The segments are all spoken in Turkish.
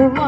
Oh,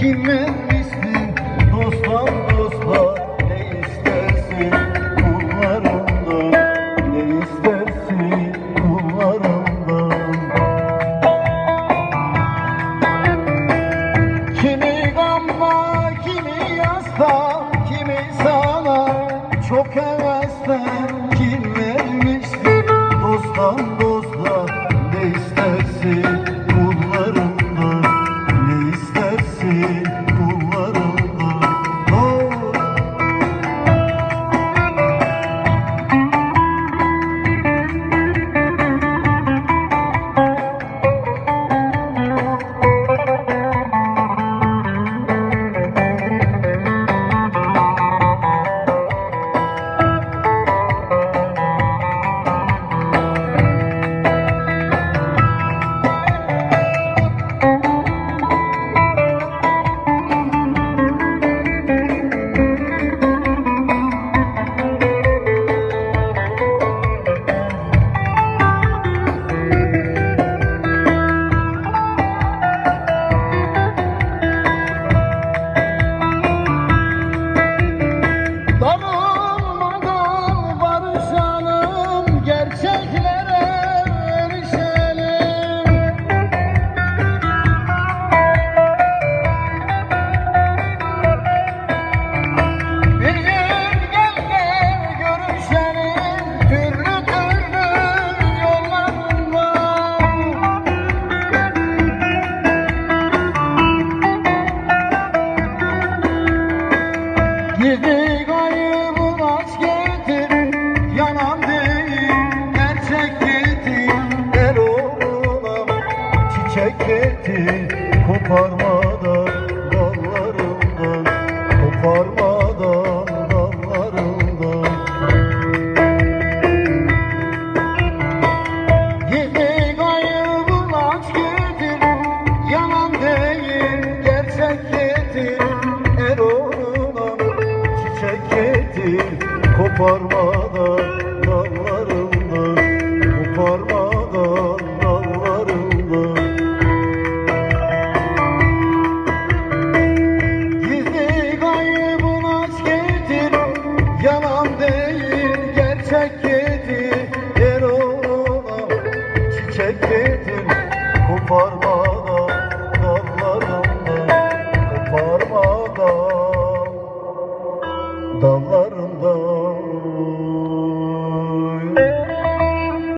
Kim vermişsin dostlar dostlar? Ne istersin kullarımdan? Ne istersin kullarımdan? Kimi gamda, kimi yasta, kimi sana çok hevesle kim vermişti dosttan dosta ne istersin çiçek getir Koparmadan dallarımdan Koparmadan dallarımdan. Gizli kaybın aç Yalan değil gerçek getir. El oğlum çiçek getir Koparmadan